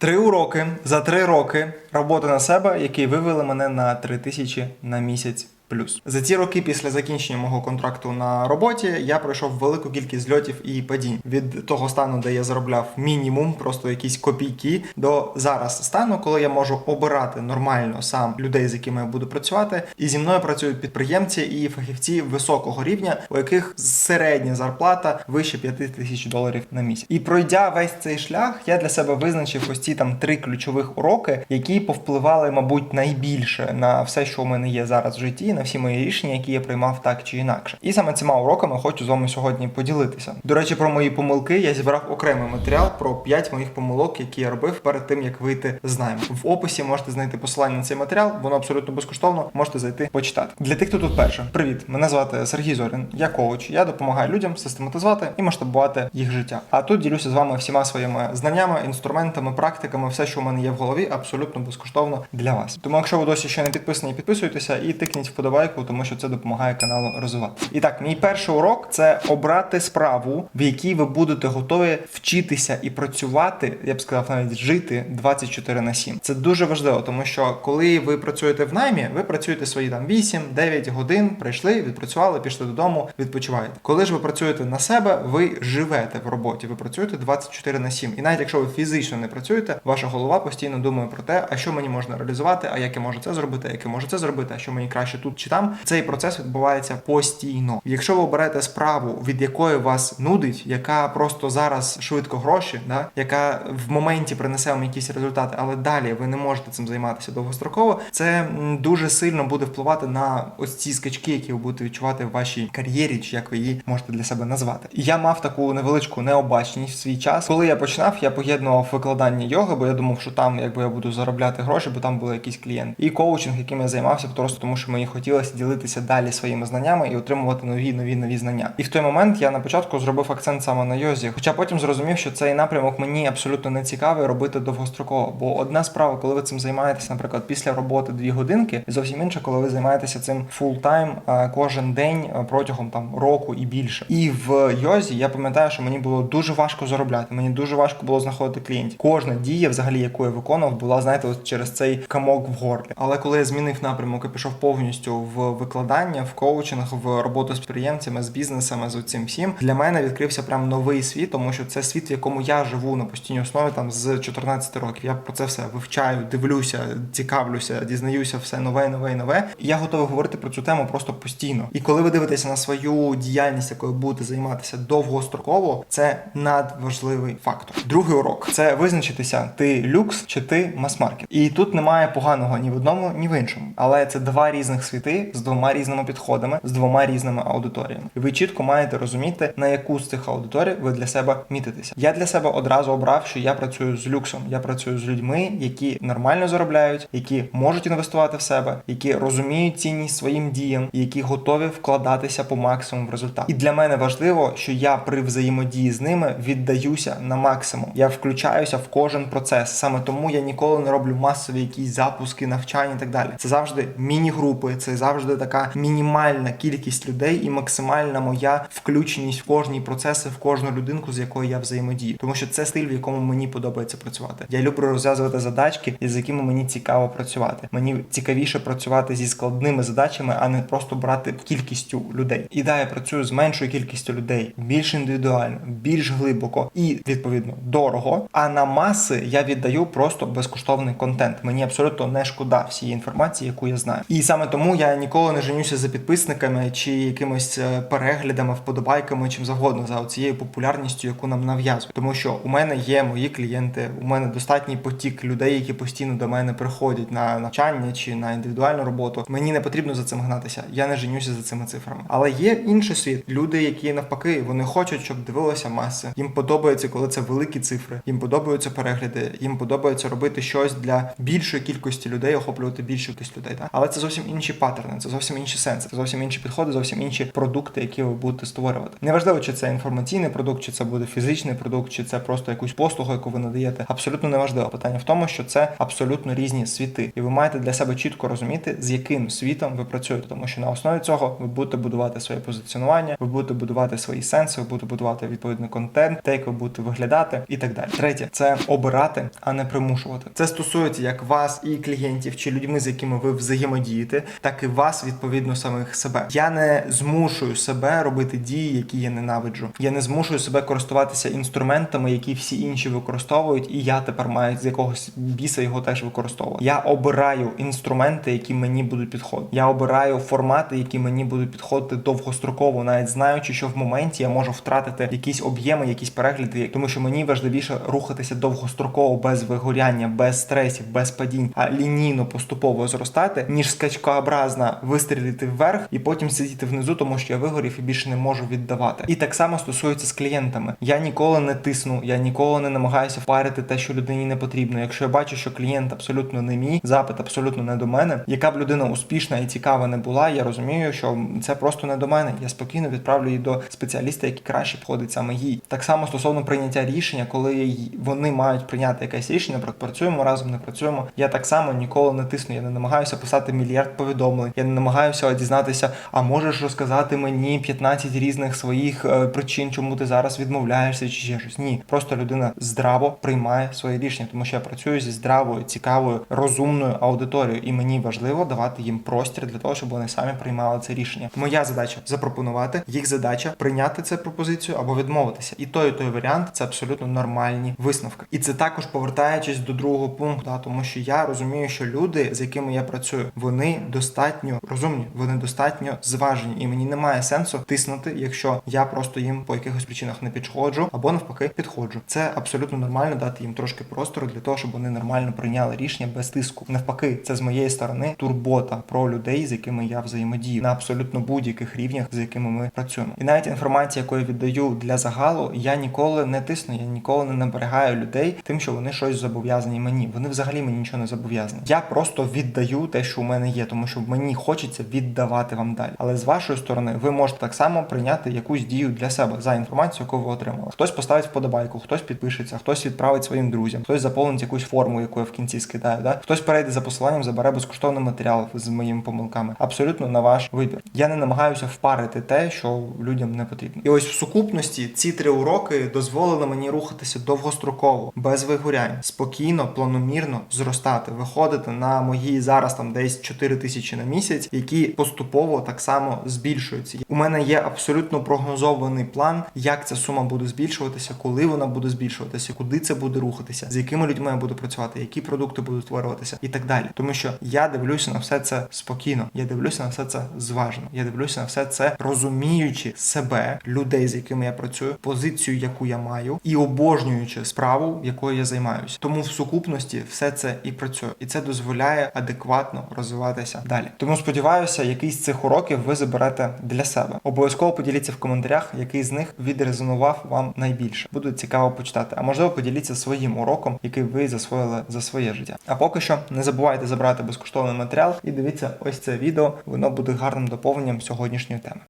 Три уроки за три роки роботи на себе, які вивели мене на три тисячі на місяць. Плюс. За ці роки після закінчення мого контракту на роботі я пройшов велику кількість зльотів і падінь. Від того стану, де я заробляв мінімум, просто якісь копійки, до зараз стану, коли я можу обирати нормально сам людей, з якими я буду працювати, і зі мною працюють підприємці і фахівці високого рівня, у яких середня зарплата вище 5 тисяч доларів на місяць. І пройдя весь цей шлях, я для себе визначив ось ці там три ключових уроки, які повпливали, мабуть, найбільше на все, що у мене є зараз в житті, на всі мої рішення, які я приймав так чи інакше. І саме цими уроками хочу з вами сьогодні поділитися. До речі, про мої помилки я зібрав окремий матеріал про 5 моїх помилок, які я робив перед тим, як вийти з найму. В описі можете знайти посилання на цей матеріал, воно абсолютно безкоштовно. Можете зайти почитати. Для тих, хто тут перше, привіт! Мене звати Сергій Зорін. Я коуч. Я допомагаю людям систематизувати і масштабувати їх життя. А тут ділюся з вами всіма своїми знаннями, інструментами, практиками, все, що в мене є в голові, абсолютно безкоштовно для вас. Тому, якщо ви досі ще не підписані, підписуйтеся і тикніть вподобайку, тому що це допомагає каналу розвивати. І так, мій перший урок це обрати справу, в якій ви будете готові вчитися і працювати. Я б сказав, навіть жити 24 на 7. Це дуже важливо, тому що коли ви працюєте в наймі, ви працюєте свої там 8-9 годин, прийшли, відпрацювали, пішли додому, відпочиваєте. Коли ж ви працюєте на себе, ви живете в роботі, ви працюєте 24 на 7. І навіть якщо ви фізично не працюєте, ваша голова постійно думає про те, а що мені можна реалізувати, а як я можу це зробити, як я можу це зробити, а що мені краще тут чи там. Цей процес відбувається постійно. Якщо ви оберете справу, від якої вас нудить, яка просто зараз швидко гроші, да, яка в моменті принесе вам якісь результати, але далі ви не можете цим займатися довгостроково, це дуже сильно буде впливати на ось ці скачки, які ви будете відчувати в вашій кар'єрі, чи як ви її можете для себе назвати. Я мав таку невеличку необачність в свій час. Коли я починав, я поєднував викладання йоги, бо я думав, що там якби я буду заробляти гроші, бо там були якісь клієнти. І коучинг, яким я займався, просто тому що мені хотілося ділитися далі своїми знаннями і отримувати нові нові нові знання. І в той момент я на початку зробив акцент саме на йозі, хоча потім зрозумів, що цей напрямок мені абсолютно не цікавий робити довгостроково. Бо одна справа, коли ви цим займаєтеся, наприклад, після роботи дві годинки, і зовсім інша, коли ви займаєтеся цим фултайм кожен день е, протягом там року і більше. І в йозі я пам'ятаю, що мені було дуже важко заробляти. Мені дуже важко було знаходити клієнтів. Кожна дія, взагалі, яку я виконував, була знаєте, через цей камок в горлі. Але коли я змінив напрямок і пішов повністю в викладання, в коучинг, в роботу з підприємцями, з бізнесами, з цим всім, для мене відкрився прям новий світ, тому що це світ, в якому я живу на постійній основі там з 14 років. Я про це все вивчаю, дивлюся, цікавлюся, дізнаюся все нове, нове, нове. І я готовий говорити про цю тему просто постійно. І коли ви дивитеся на свою діяльність, якою будете займатися довгостроково, це надважливий фактор. Другий урок це визначитися, ти люкс чи ти мас-маркет. І тут немає поганого ні в одному, ні в іншому. Але це два різних світи з двома різними підходами, з двома різними аудиторіями. Ви чітко маєте розуміти, на яку з цих аудиторій ви для себе мітитеся. Я для себе одразу обрав, що я працюю з люксом. Я працюю з людьми, які нормально заробляють, які можуть інвестувати в себе, які розуміють цінність своїм діям, які готові вкладатися по максимуму в результат. І для мене важливо, що я при взаємодії з ними віддаюся на максимум. Я включаюся в кожен процес. Саме тому я ніколи не роблю масові якісь запуски, навчання і так далі. Це завжди міні-групи, це завжди така мінімальна кількість людей і максимальна моя включеність в кожні процеси, в кожну людинку, з якою я взаємодію. Тому що це стиль, в якому мені подобається працювати. Я люблю розв'язувати задачки, з якими мені цікаво працювати. Мені цікавіше працювати зі складними задачами, а не просто брати кількістю людей. І да, я працюю з меншою кількістю людей, більш індивідуально, більш глибоко і відповідно дорого. А на маси я віддаю просто безкоштовний контент. Мені абсолютно не шкода всієї інформації, яку я знаю. І саме тому я ніколи не женюся за підписниками чи якимось е, переглядами, вподобайками, чим завгодно за цією популярністю, яку нам нав'язують. Тому що у мене є мої клієнти, у мене достатній потік людей, які постійно до мене приходять на навчання чи на індивідуальну роботу. Мені не потрібно за цим гнатися. Я не женюся за цими цифрами. Але є інший світ. Люди, які навпаки, вони хочуть, щоб дивилися маси. Їм подобається, коли це великі цифри. Їм подобаються перегляди. Їм подобається робити щось для більшої кількості людей, охоплювати більшу кількість людей. Так? Але це зовсім інші паттерни. Паттерни, це зовсім інші сенси, це зовсім інші підходи, зовсім інші продукти, які ви будете створювати. Неважливо, чи це інформаційний продукт, чи це буде фізичний продукт, чи це просто якусь послугу, яку ви надаєте. Абсолютно неважливо. Питання в тому, що це абсолютно різні світи, і ви маєте для себе чітко розуміти, з яким світом ви працюєте, тому що на основі цього ви будете будувати своє позиціонування, ви будете будувати свої сенси, ви будете будувати відповідний контент, те, як ви будете виглядати, і так далі. Третє це обирати, а не примушувати. Це стосується як вас і клієнтів, чи людьми, з якими ви взаємодієте, так і вас відповідно самих себе. Я не змушую себе робити дії, які я ненавиджу. Я не змушую себе користуватися інструментами, які всі інші використовують, і я тепер маю з якогось біса його теж використовувати. Я обираю інструменти, які мені будуть підходити. Я обираю формати, які мені будуть підходити довгостроково, навіть знаючи, що в моменті я можу втратити якісь об'єми, якісь перегляди, тому що мені важливіше рухатися довгостроково без вигоряння, без стресів, без падінь, а лінійно поступово зростати, ніж скачкообразно вистрілити вверх і потім сидіти внизу, тому що я вигорів і більше не можу віддавати. І так само стосується з клієнтами. Я ніколи не тисну, я ніколи не намагаюся впарити те, що людині не потрібно. Якщо я бачу, що клієнт абсолютно не мій, запит абсолютно не до мене, яка б людина успішна і цікава не була, я розумію, що це просто не до мене. Я спокійно відправлю її до спеціаліста, який краще входить саме їй. Так само стосовно прийняття рішення, коли вони мають прийняти якесь рішення, працюємо разом, не працюємо. Я так само ніколи не тисну. Я не намагаюся писати мільярд повідомлень. Я не намагаюся дізнатися, а можеш розказати мені 15 різних своїх е, причин, чому ти зараз відмовляєшся чи ще щось. Ні, просто людина здраво приймає своє рішення, тому що я працюю зі здравою, цікавою, розумною аудиторією, і мені важливо давати їм простір для того, щоб вони самі приймали це рішення. Моя задача запропонувати, їх задача прийняти цю пропозицію або відмовитися. І той, і той варіант це абсолютно нормальні висновки. І це також повертаючись до другого пункту, тому що я розумію, що люди, з якими я працюю, вони достатньо розумні, вони достатньо зважені, і мені немає сенсу тиснути, якщо я просто їм по якихось причинах не підходжу, або навпаки підходжу. Це абсолютно нормально дати їм трошки простору для того, щоб вони нормально прийняли рішення без тиску. Навпаки, це з моєї сторони турбота про людей, з якими я взаємодію на абсолютно будь-яких рівнях, з якими ми працюємо. І навіть інформація, яку я віддаю для загалу, я ніколи не тисну, я ніколи не наберегаю людей тим, що вони щось зобов'язані мені. Вони взагалі мені нічого не зобов'язані. Я просто віддаю те, що у мене є, тому що мені хочеться віддавати вам далі. Але з вашої сторони ви можете так само прийняти якусь дію для себе за інформацію, яку ви отримали. Хтось поставить вподобайку, хтось підпишеться, хтось відправить своїм друзям, хтось заповнить якусь форму, яку я в кінці скидаю. Да? Хтось перейде за посиланням, забере безкоштовний матеріал з моїми помилками. Абсолютно на ваш вибір. Я не намагаюся впарити те, що людям не потрібно. І ось в сукупності ці три уроки дозволили мені рухатися довгостроково, без вигорянь, спокійно, планомірно зростати, виходити на мої зараз там десь 4 тисячі на місяць, які поступово так само збільшуються. У мене є абсолютно прогнозований план, як ця сума буде збільшуватися, коли вона буде збільшуватися, куди це буде рухатися, з якими людьми я буду працювати, які продукти будуть створюватися і так далі. Тому що я дивлюся на все це спокійно, я дивлюся на все це зважено. Я дивлюся на все це розуміючи себе, людей, з якими я працюю, позицію, яку я маю, і обожнюючи справу, якою я займаюся. Тому в сукупності все це і працює, і це дозволяє адекватно розвиватися далі. Тому сподіваюся, якийсь з цих уроків ви заберете для себе. Обов'язково поділіться в коментарях, який з них відрезонував вам найбільше. Буде цікаво почитати. А можливо, поділіться своїм уроком, який ви засвоїли за своє життя. А поки що не забувайте забрати безкоштовний матеріал і дивіться ось це відео. Воно буде гарним доповненням сьогоднішньої теми.